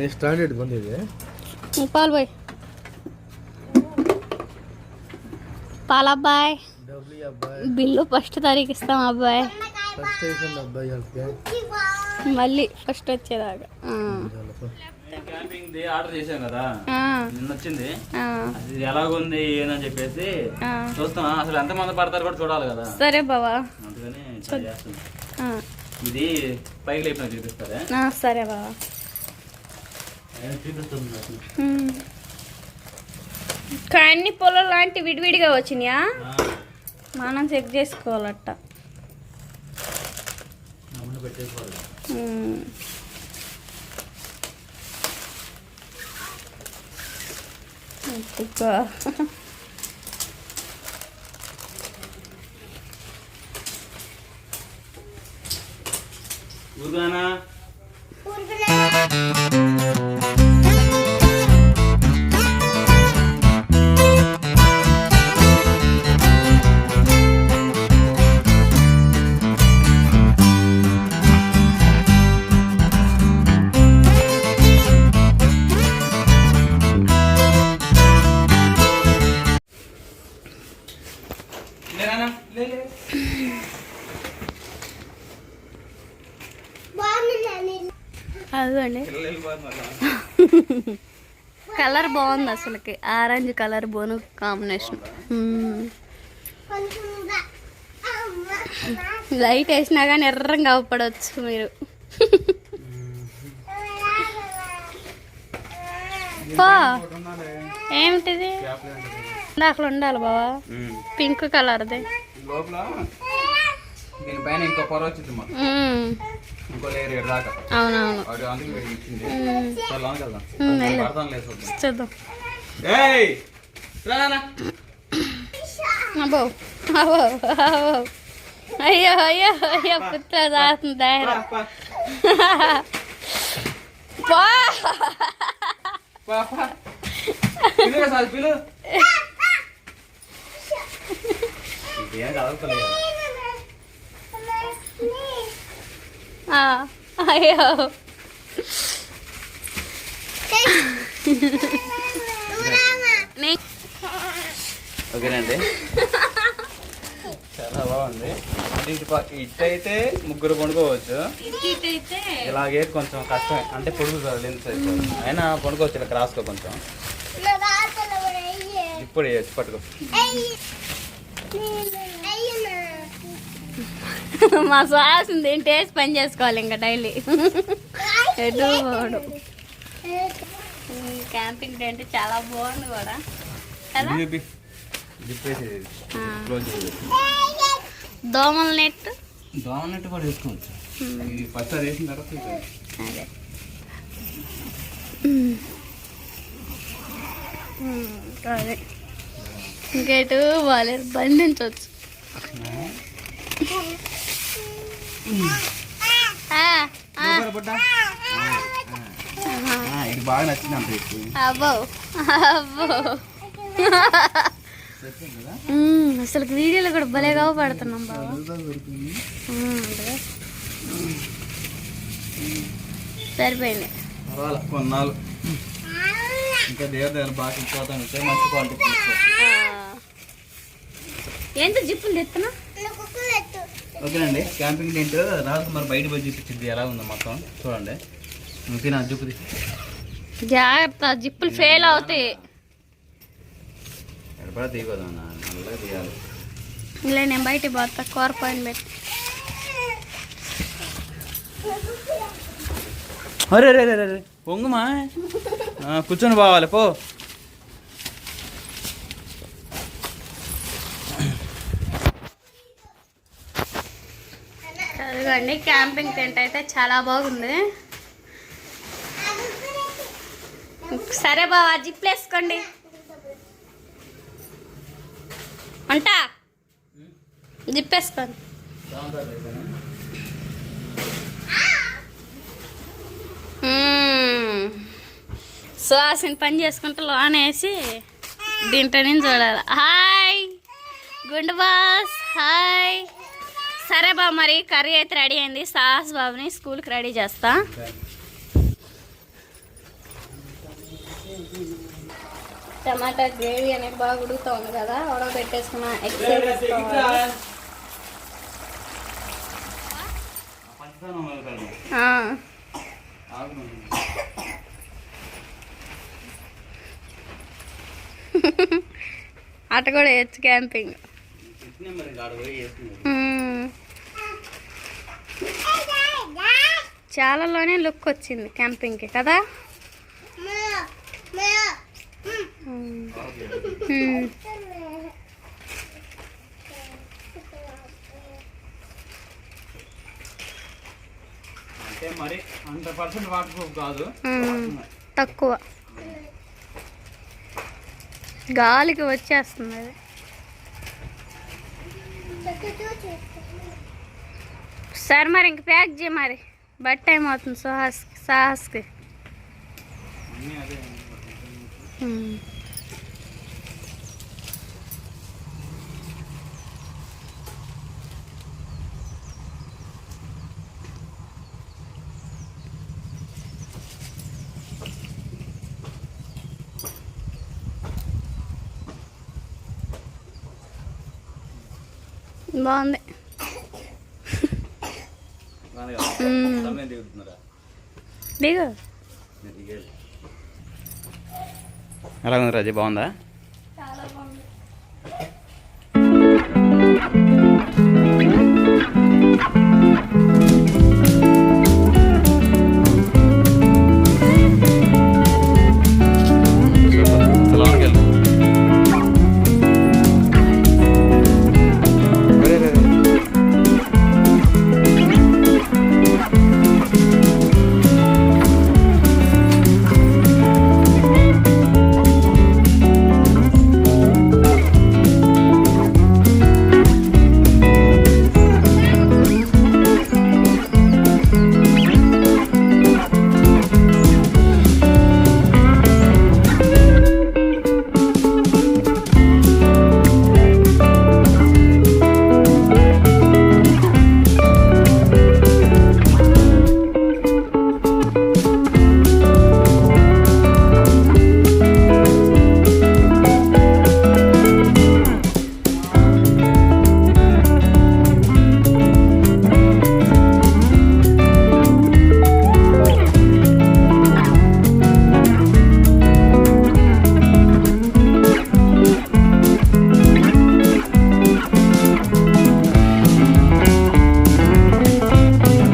ఏ standard బండి ఇది? పాలు బాయ్ పాల అబ్బాయి. బిల్లు ఫస్ట్ తారీఖు ఇస్తాం అబ్బాయి. మళ్ళీ ఫస్ట్ వచ్చేదాకా. ది ఆర్డర్ చేశాం కదా. నిన్న వచ్చింది అది ఎలాగుంది ఏందని చెప్పేసి. చూస్తాం అసలు ఎంత మంది పడతారు కూడా చూడాలి కదా. సరే బావా. అందుకని ఇది పైకి లేపిన చూపిస్తారా? ఆ, సరే బావా. కానీ అన్ని పొలం లాంటి విడివిడిగా వచ్చినాయా? మనం చెక్ చేసుకోవాలట. నా ముందు పెట్టేసుకోవాలి 진짜. Urbana. Urbana. వెళ్ళిపోతున్నారు కలర్ బాగుంది అసలుకి. ఆరెంజ్ కలర్ బోను కాంబినేషన్. లైట్ వేసినా కానీ ఎర్రంగా అవపడవచ్చు మీరు. ఏమిటిది? అక్కడ ఉండాలి బావా. పింక్ కలర్ది. దీనిపైన ఇంకో పొర వచ్చింది. ఇంకో ఏడు దాకా. అవునవును. వాడు అందుకు వీడికి ఇచ్చింది. చాలా లోనికి వెళ్దాం. లేదు చూద్దాం. ఏయ్! రా నాన్న. అబ్బో అబ్బో అబ్బో. అయ్యో అయ్యో అయ్యో పుత్ర దాస్తుంది పా, ధైర్యం పా, పో. పా, పా. పిలు సార్ పిలు ఇదేం కదలతలేదు అయ్యో. ఓకేనండి. చాలా బాగుంది. అంటే ఇటు ఇటు అయితే ముగ్గురు పండుకోవచ్చు ఇలాగే కొంచెం కష్టమే. అంటే పొడుగు కాదు లెన్స్ అయితే అయినా పండుకోవచ్చు ఇలా క్రాస్గా కొంచెం. ఇప్పుడు వేయచ్చు పట్టుకో. మా సాసింది ఏంటి వేసి పని చేసుకోవాలి ఇంకా డైలీ. ఎటు పోడు. క్యాంపింగ్ టెంట్ చాలా బాగుంది కూడా. కదా. క్లోజ్ చేసి దోమల నెట్. కూడా వేసుకోవచ్చు. ఇది ఫస్ట్ అది వేసిన తర్వాత ఇది. అదే. అదే. ఇంకేటు బాగాలేదు బంధించవచ్చు ఇది బాగా నచ్చింది అంత. అబ్బో. అబ్బో. అసలు వీడియోలో కూడా భలేగా పడుతున్నాం బాబు. సరిపోయింది. పర్వాలే కొన్నాళ్ళు. ఇంకా దేవుడి దగ్గర బాగా ఇంపార్టెంట్ ఉంటే మంచి క్వాలిటీ తీసుకో ఆ. ఎంత జిప్పులు తెస్తున్నా ఓకేనండి. క్యాంపింగ్ టెంట్ రాజకుమార్ బయట పోయి చూపించింది. ఎలా ఉందో మొత్తం? చూడండి. ఇంకా నా చూపుది జాగ్రత్త జిప్పులు ఫెయిల్ అవుతాయి. ఎడపడ తీయకూడదు అన్న నల్లగా తీయాలి. ఇలా నేను బయటికి పోతా కూర పైన పెట్టి. అరే రే రే రే పొంగుమా? కూర్చొని పోవాలి పో. అదిగోండి క్యాంపింగ్ టెంట్ అయితే చాలా బాగుంది. సరే బావా జిప్లు వేసుకోండి. ఉంటా జిప్ వేసుకోండి. సుహాసిని పని చేసుకుంటే లోన్ వేసి దీంట్లో నుంచి చూడాలి. హాయ్ గుండు బాస్ హాయ్. సరే బాబు మరి కర్రీ అయితే రెడీ అయింది. సాహస్ బాబుని స్కూల్కి రెడీ చేస్తా. టమాటా గ్రేవీ అనేది బాగా ఉడుకుతా ఉంది కదా ఉడక పెట్టేసుకున్న. అట కూడా వేయచ్చు క్యాంపింగ్ ఇట్నే మరి గాడు పోయి వేసుకున్నాడు. మ్మ్. చాలాలోనే లుక్ వచ్చింది క్యాంపింగ్కి కదా. తక్కువ. గాలికి వచ్చేస్తుంది అది. సరే మరి ఇంక ప్యాక్ చేయ మరి. బట్ టైం అవుతుంది సాహస్కి సాహస్కి. బాగుంది. దిగు. ఎలా ఉంది రాజీ బాగుందా? చాలా